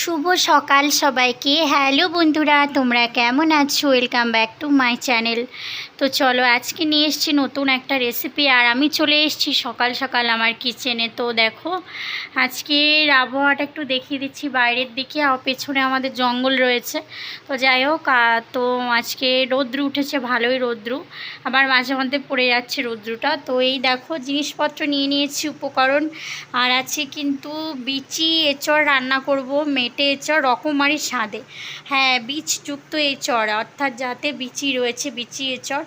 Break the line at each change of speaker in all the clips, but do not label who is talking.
শুভ সকাল সবাইকে। হ্যালো বন্ধুরা তোমরা কেমন আছো? Welcome back to my channel তো চলো, আজকে নিয়ে এসেছি নতুন একটা রেসিপি আর আমি চলে এসেছি সকাল সকাল আমার কিচেনে তো দেখো আজকের আবহাওয়াটা একটু দেখিয়ে দিচ্ছি বাইরের দিকে, আর পেছনে আমাদের জঙ্গল রয়েছে। তো যাই হোক তো আজকে রৌদ্র উঠেছে, ভালোই রৌদ্র। আবার মাঝে মধ্যে পড়ে যাচ্ছে রৌদ্রটা। তো এই দেখো, জিনিসপত্র নিয়ে নিয়েছি উপকরণ। আর আছে কিন্তু বিচি এঁচড় রান্না করব, মেটে এঁচড়, রকমারি স্বাদে। হ্যাঁ বীজযুক্ত এঁচড়, অর্থাৎ যাতে বিচি রয়েছে, বিচি এঁচড়।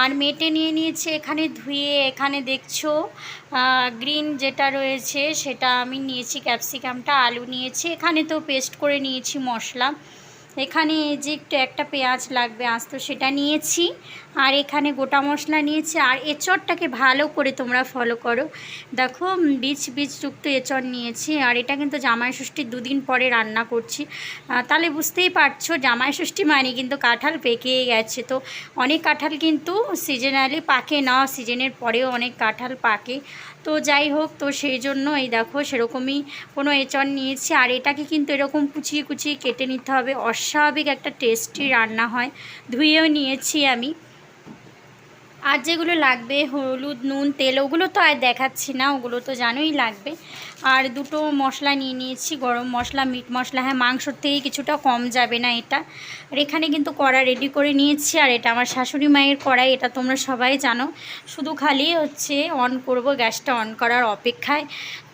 আর মেটে নিয়ে নিয়েছে, এখানে ধুয়ে, এখানে দেখছ গ্রিন যেটা রয়েছে সেটা আমি নিয়েছি, ক্যাপসিকামটা, আলু নিয়েছি, এখানে তো পেস্ট করে নিয়েছি মশলা। এখানে যে একটু একটা পেঁয়াজ লাগবে আস্ত, সেটা নিয়েছি। আর এখানে গোটা মশলা নিয়েছি আর এঁচড়টাকে ভালো করে তোমরা ফলো করো। দেখো বীজ, বীজযুক্ত এঁচড় নিয়েছি আর এটা কিন্তু জামাই ষষ্ঠীর দুদিন পরে রান্না করছি। তাহলে বুঝতেই পারছ, জামাই ষষ্ঠী মানে কিন্তু কাঁঠাল পেকে গেছে। তো অনেক কাঁঠাল কিন্তু সিজনালি পাকে না সিজনের পরেও অনেক কাঁঠাল পাকে। তো যাই হোক, তো সেই জন্য এই দেখো, সেরকমই কোনো এঁচড় নিয়েছি আর এটাকে কিন্তু এরকম কুচিয়ে কুচিয়ে কেটে নিতে হবে। অস্বাভাবিক একটা টেস্টি রান্না হয়। ধুয়েও নিয়েছি আমি। আর যেগুলো লাগবে, হলুদ, নুন, তেল, ওগুলো তো আর দেখাচ্ছি না, ওগুলো তো জানোই লাগবে। আর দুটো মশলা নিয়ে নিয়েছি, গরম মশলা, মিট মশলা হ্যাঁ মাংসর থেকে কিছুটা কম যাবে না এটা। আর এখানে কিন্তু কড়া রেডি করে নিয়েছি, আর এটা আমার শাশুড়ি মায়ের কড়াই, এটা তোমরা সবাই জানো। শুধু খালি হচ্ছে অন করব, গ্যাসটা অন করার অপেক্ষায়।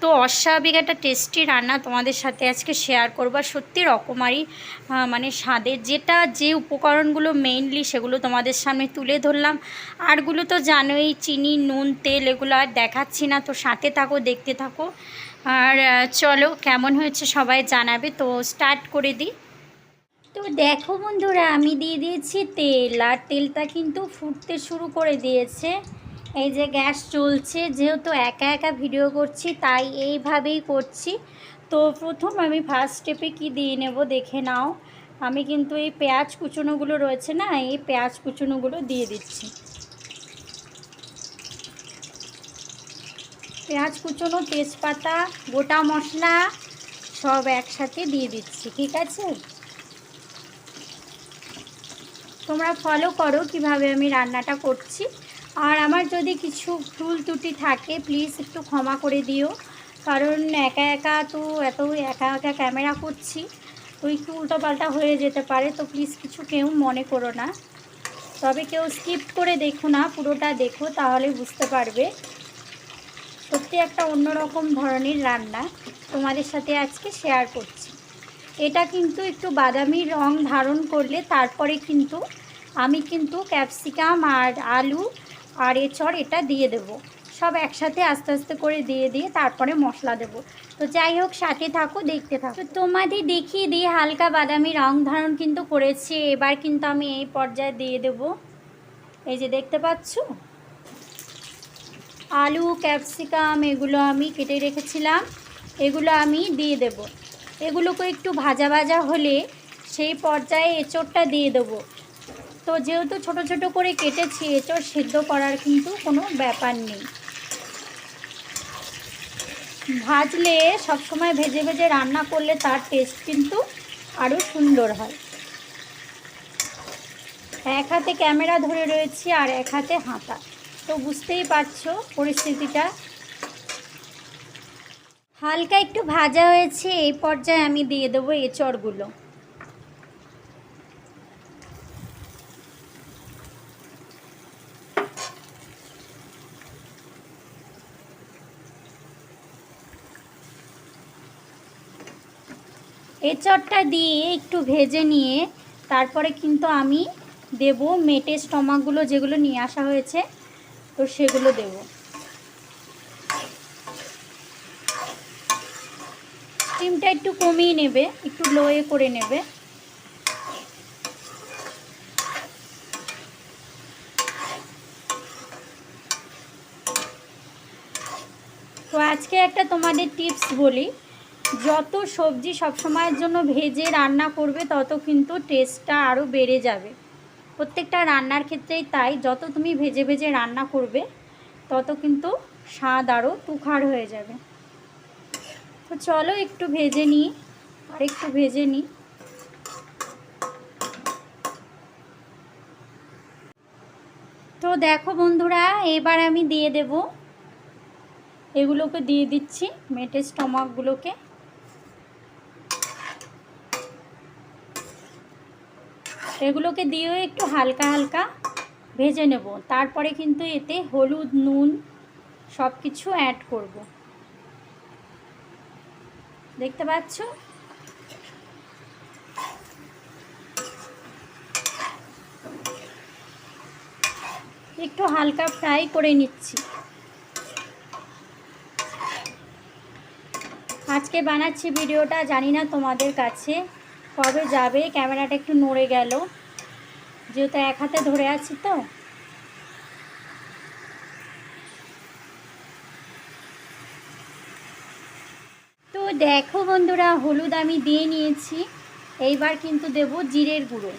তো অস্বাভাবিক একটা টেস্টি রান্না তোমাদের সাথে আজকে শেয়ার করব। আর সত্যি রকমারি মানে স্বাদের যেটা যে উপকরণগুলো মেইনলি সেগুলো তোমাদের সামনে তুলে ধরলাম। আরগুলো তো জানোই, চিনি, নুন, তেল এগুলো আর দেখাচ্ছি না, তো সাথে থাকো, দেখতে থাকো। আর চলো কেমন হয়েছে সবাই জানাবে, তো স্টার্ট করে দিই। তো দেখো বন্ধুরা, আমি দিয়ে দিয়েছি তেল, আর তেলটা কিন্তু ফুটতে শুরু করে দিয়েছে। এই যে গ্যাস চলছে, যেহেতু একা একা ভিডিও করছি, তাই এইভাবেই করছি। তো প্রথম আমি ফার্স্ট স্টেপে কি দিয়ে নেব দেখে নাও। আমি কিন্তু এই পেঁয়াজ কুচনোগুলো রয়েছে না, এই পেঁয়াজ কুচনোগুলো দিয়ে দিচ্ছি। পেঁয়াজ কুচনো তেজপাতা, গোটা মশলা সব একসাথে দিয়ে দিচ্ছি, ঠিক আছে? তোমরা ফলো করো কীভাবে আমি রান্নাটা করছি। আর আমার যদি কিছু ভুল ত্রুটি থাকে প্লিজ একটু ক্ষমা করে দিও। কারণ একা একা তো এত একা একা ক্যামেরা করছি, তো একটু উল্টোপাল্টা হয়ে যেতে পারে, তো প্লিজ কিছু কেউ মনে করো না। তবে কেউ স্কিপ করে দেখো না, পুরোটা দেখো, তাহলে বুঝতে পারবে। সত্যি একটা অন্যরকম ধরনের রান্না তোমাদের সাথে আজকে শেয়ার করছি। এটা কিন্তু একটু বাদামি রং ধারণ করলে, তারপরে কিন্তু আমি কিন্তু ক্যাপসিকাম আর আলু আর এচড় এটা দিয়ে দেব। সব একসাথে আস্তে আস্তে করে দিয়ে দিয়ে তারপরে মশলা দেব। তো যাই হোক, সাথে থাকো, দেখতে থাকো। তো তোমাদের দেখিয়ে দিয়ে হালকা বাদামি রং ধারণ কিন্তু করেছি। এবার কিন্তু আমি এই পর্যায়ে দিয়ে দেব। এই যে দেখতে পাচ্ছ? আলু, ক্যাপসিকাম, এগুলো আমি কেটে রেখেছিলাম। এগুলো আমি দিয়ে দেব। এগুলোকে একটু ভাজা ভাজা হলে সেই পর্যায়ে এঁচড়টা দিয়ে দেবো। তো যেহেতু ছোট ছোট করে কেটেছি এঁচড় সেদ্ধ করার কিন্তু কোনো ব্যাপার নেই। ভাজলে সবসময় ভেজে ভেজে রান্না করলে তার টেস্ট কিন্তু আরও সুন্দর হয়। এক হাতে ক্যামেরা ধরে রয়েছি আর এক হাতে হাতা। তো বুঝতেই পারছ পরিস্থিতিটা। হালকা একটু ভাজা হয়েছে, এই পর্যায়ে আমি দিয়ে দেবো এঁচড়গুলো। এঁচড়টা দিয়ে একটু ভেজে নিয়ে তারপরে কিন্তু আমি দেব মেটে স্টমাকগুলো যেগুলো নিয়ে আসা হয়েছে, তো সেগুলো দেব। স্টিমটা একটু কমিয়ে নেবে, একটু লোয়ে করে নেবে। তো আজকে একটা তোমাদের টিপস বলি। যত সবজি সবসময়ের জন্য ভেজে রান্না করবে, তত কিন্তু টেস্টটা আরও বেড়ে যাবে। প্রত্যেকটা রান্নার ক্ষেত্রেই তাই, যত তুমি ভেজে ভেজে রান্না করবে, তত কিন্তু স্বাদ আরও তুখার হয়ে যাবে। তো চলো একটু ভেজে নিই আর একটু ভেজে নিই। তো দেখো বন্ধুরা, এবার আমি দিয়ে দেব। এগুলোকে দিয়ে দিচ্ছি, মেটে স্টমাকগুলোকে। এগুলোকে দিয়েও একটু হালকা হালকা ভেজে নেব। তারপরে কিন্তু এতে হলুদ, নুন সব কিছু অ্যাড করব। দেখতে পাচ্ছ? একটু হালকা ফ্রাই করে নিচ্ছি। আজকে বানাচ্ছি ভিডিওটা, জানি না তোমাদের কাছে কবে যাবে? ক্যামেরাটা একটু নড়ে গেল। যেহেতু এক হাতে ধরে আছি তো। তো দেখো বন্ধুরা, হলুদ আমি দিয়ে নিয়েছি। এইবার কিন্তু দেব জিরের গুঁড়ো।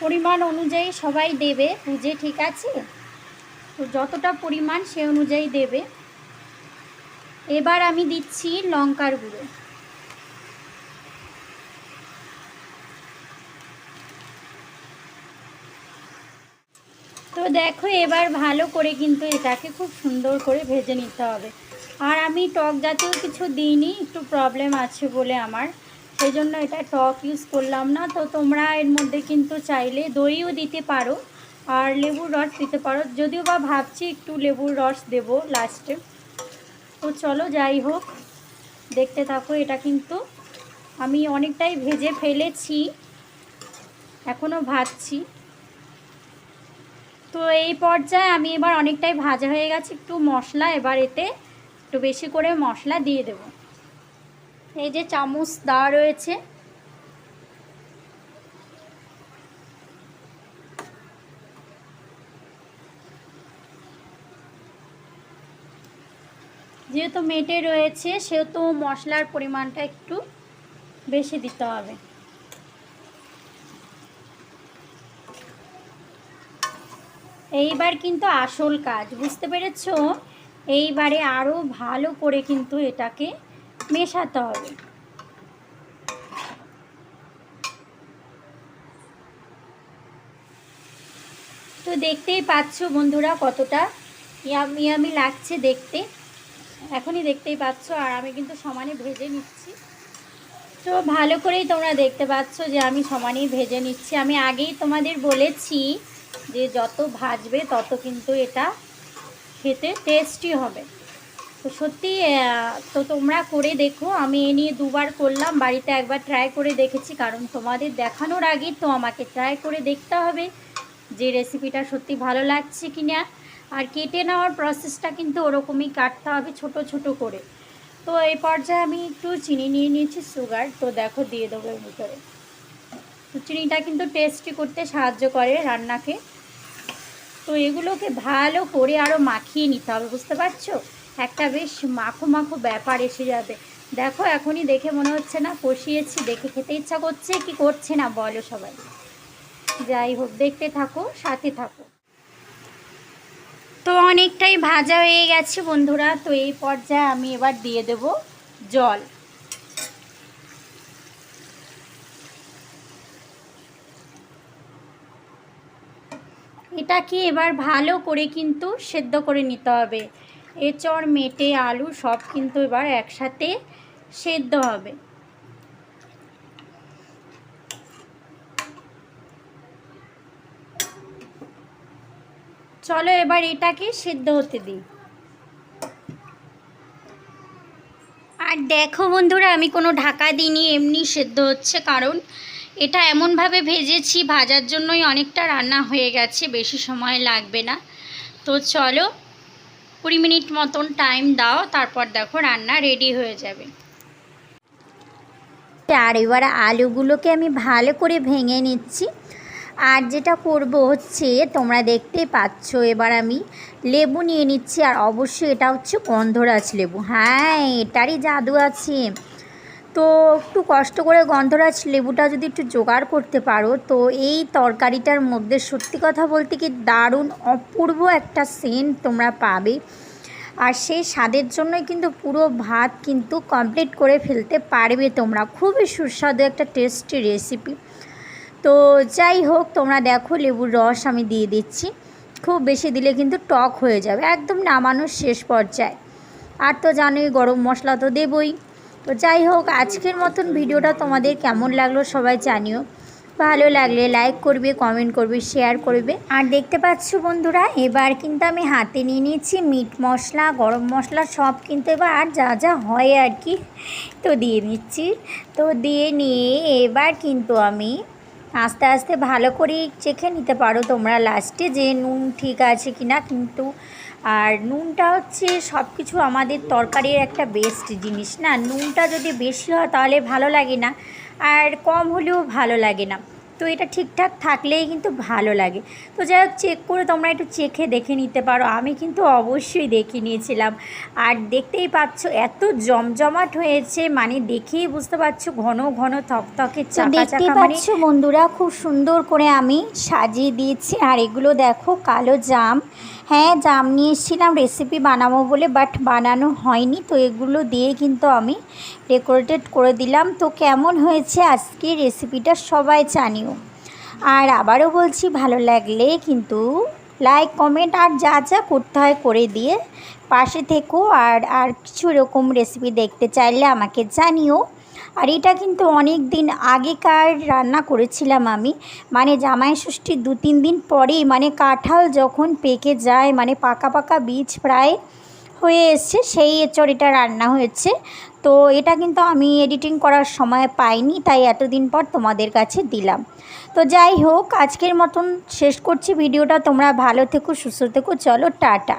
পরিমাণ অনুযায়ী সবাই দেবে বুঝে ঠিক আছে? তো যতটা পরিমাণ সে অনুযায়ী দেবে। এবার আমি দিচ্ছি লঙ্কার গুঁড়ো। তো দেখো, এবার ভালো করে কিন্তু এটাকে খুব সুন্দর করে ভেজে নিতে হবে। আর আমি টক জাতীয় কিছু দিইনি, একটু প্রবলেম আছে বলে আমার। সেই জন্য এটা টক ইউজ করলাম না। তো তোমরা এর মধ্যে কিন্তু চাইলে দইও দিতে পারো, আর লেবুর রস দিতে পারো। যদিও বা ভাবছি একটু লেবুর রস দেব লাস্টে তো চলো যাই হোক, দেখতে থাকো, এটা কিন্তু আমি অনেকটাই ভেজে ফেলেছি এখনও ভাজছি। তো এই পর্যায়ে আমি এবার অনেকটাই ভাজা হয়ে গেছে, একটু মশলা এবার এতে একটু বেশি করে মশলা দিয়ে দেব। এই যে চামচ দেওয়া রয়েছে যেহেতু মেটে রয়েছে, সেহেতু মশলার পরিমাণটা একটু বেশি দিতে হবে। এইবার কিন্তু আসল কাজ, বুঝতে পেরেছ? এইবারে আরও ভালো করে কিন্তু এটাকে মেশাতে হবে। তো দেখতেই পাচ্ছ বন্ধুরা কতটা ইয়ামি ইয়ামি লাগছে দেখতে। এখনই দেখতেই পাচ্ছ, আর আমি কিন্তু সমানে ভেজে নিচ্ছি। তো ভালো করেই তোমরা দেখতে পাচ্ছ যে আমি সমানেই ভেজে নিচ্ছি। আমি আগেই তোমাদের বলেছি যে যত ভাজবে তত কিন্তু এটা খেতে টেস্টি হবে। তো সত্যি তো তোমরা করে দেখো। আমি এ নিয়ে দুবার করলাম, বাড়িতে একবার ট্রাই করে দেখেছি, কারণ তোমাদের দেখানোর আগে তো আমাকে ট্রাই করে দেখতে হবে যে রেসিপিটা সত্যি ভালো লাগছে কি না আর কেটে নেওয়ার প্রসেসটা কিন্তু ওরকমই কাটতে হবে ছোট ছোট করে। তো এই পর্যায়ে আমি একটু চিনি নিয়ে নিয়েছি সুগার তো দেখো দিয়ে দেবো এর ভিতরে। তো চিনিটা কিন্তু টেস্টি করতে সাহায্য করে রান্নাকে। তো এগুলোকে ভালো করে আরও মাখিয়ে নিতে হবে, বুঝতে পারছ? একটা বেশ মাখো মাখো ব্যাপার এসে যাবে। দেখো, এখনই দেখে মনে হচ্ছে না, কষিয়েছি, দেখে খেতে ইচ্ছা করছে, কি করছে না, বলো সবাই। যাই হোক, দেখতে থাকো, সাথে থাকো। তো অনেকটাই ভাজা হয়ে গেছে বন্ধুরা, তো এই পর্যায়ে আমি এবার দিয়ে দেব জল। এটাকে এবার ভালো করে কিন্তু সেদ্ধ করে নিতে হবে। এ এচড়, মেটে, আলু সব কিন্তু এবার একসাথে সেদ্ধ হবে। চলো এবার এটাকে সেদ্ধ হতে দিই। আর দেখো বন্ধুরা, আমি কোনো ঢাকা দিইনি, এমনি সেদ্ধ হচ্ছে। কারণ এটা এমনভাবে ভেজেছি, ভাজার জন্যই অনেকটা রান্না হয়ে গেছে, বেশি সময় লাগবে না। তো চলো, কুড়ি মিনিট মতন টাইম দাও, তারপর দেখো রান্না রেডি হয়ে যাবে। আর এবার আলুগুলোকে আমি ভালো করে ভেঙে নিচ্ছি। আর যেটা করব হচ্ছে, তোমরা দেখতেই পাচ্ছ এবার আমি লেবু নিয়ে নিচ্ছি, আর অবশ্যই এটা হচ্ছে গন্ধরাজ লেবু। হ্যাঁ এটারই জাদু আছে। তো একটু কষ্ট করে গন্ধরাজ লেবুটা যদি একটু জোগাড় করতে পারো, তো এই তরকারিটার মধ্যে সত্যি কথা বলতে কি দারুণ অপূর্ব একটা সেন্ট তোমরা পাবে। আর সেই স্বাদের জন্যই কিন্তু পুরো ভাত কিন্তু কমপ্লিট করে ফেলতে পারবে তোমরা। খুবই সুস্বাদু একটা টেস্টি রেসিপি তো যাই হোক, তোমরা দেখো, লেবুর রস আমি দিয়ে দিচ্ছি। খুব বেশি দিলে কিন্তু টক হয়ে যাবে, একদম নামানোর শেষ পর্যায়ে। আর তো জানোই, গরম মশলা তো দেবই। তো যাই হোক, আজকের মতন ভিডিওটা তোমাদের কেমন লাগল সবাই জানিও। ভালো লাগলে লাইক করবে, কমেন্ট করবে, শেয়ার করবে। আর দেখতে পাচ্ছ বন্ধুরা, এবার কিন্তু আমি হাতে নিয়ে নিয়েছি মিট মশলা, গরম মশলা, সব কিন্তু এবার আর যা যা হয় আর কি, তো দিয়ে নিচ্ছি তো দিয়ে নিয়ে এবার কিন্তু আমি আস্তে আস্তে ভালো করে চেখে নিতে পারো তোমরা লাস্টে যে নুন ঠিক আছে কি না কিন্তু আর নুনটা হচ্ছে সব কিছু আমাদের তরকারির একটা বেস্ট জিনিস না। নুনটা যদি বেশি হয় তাহলে ভালো লাগে না। আর কম হলেও ভালো লাগে না। তো এটা ঠিকঠাক থাকলেই কিন্তু ভালো লাগে। তো যাই হোক চেক করে তোমরা একটু চেখে দেখে নিতে পারো। আমি কিন্তু অবশ্যই দেখে নিয়েছিলাম। আর দেখতেই পাচ্ছ এত জমজমাট হয়েছে মানে দেখেই বুঝতে পারছ ঘন ঘন থকথকে চাকা
দেখতেই
মানে
পাচ্ছ বন্ধুরা খুব সুন্দর করে আমি সাজিয়ে দিয়েছি। আর এগুলো দেখো কালো জাম। হ্যাঁ জাম নিয়ে এসেছিলাম রেসিপি বানাবো বলে বাট বানানো হয়নি, তো এগুলো দিয়ে কিন্তু আমি ডেকোরেটেড করে দিলাম। তো কেমন হয়েছে আজকে রেসিপিটা সবাই জানিও। আর আবারও বলছি, ভালো লাগলে কিন্তু লাইক কমেন্ট আর যা যা করতে হয় করে দিয়ে পাশে থেকো। আর আর কিছু এরকম রেসিপি দেখতে চাইলে আমাকে জানিও। আর এটা কিন্তু অনেক দিন আগেকার রান্না করেছিলাম আমি। মানে জামাই ষষ্ঠীর দু তিন দিন পরেই মানে কাঁঠাল যখন পেকে যায় মানে পাকা পাকা বীজ প্রায় হয়ে এসছে, সেই এচড়িটা রান্না হয়েছে। তো এটা কিন্তু আমি এডিটিং করার সময় পাইনি, তাই এতদিন পর তোমাদের কাছে দিলাম। তো যাই হোক, আজকের মতন শেষ করছি ভিডিওটা। তোমরা ভালো থেকো, সুস্থ থেকো, চলো টাটা।